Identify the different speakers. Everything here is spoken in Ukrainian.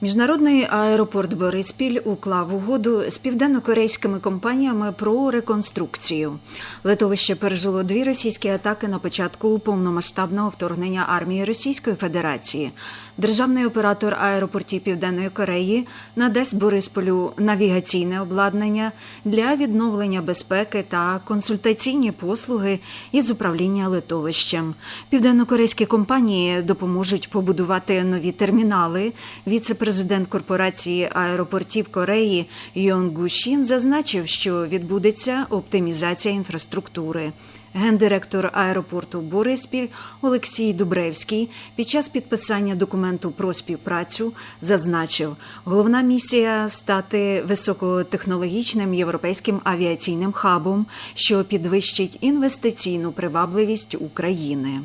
Speaker 1: Міжнародний аеропорт Бориспіль уклав угоду з південно-корейськими компаніями про реконструкцію. Литовище пережило дві російські атаки на початку повномасштабного вторгнення армії Російської Федерації. Державний оператор аеропортів Південної Кореї надасть Борисполю навігаційне обладнання для відновлення безпеки та консультаційні послуги із управління литовищем. Південно-корейські компанії допоможуть побудувати нові термінали. Віце-президент корпорації аеропортів Кореї Йон Гушін зазначив, що відбудеться оптимізація інфраструктури. Гендиректор аеропорту Бориспіль Олексій Дубревський під час підписання документу про співпрацю зазначив, головна місія стати високотехнологічним європейським авіаційним хабом, що підвищить інвестиційну привабливість України.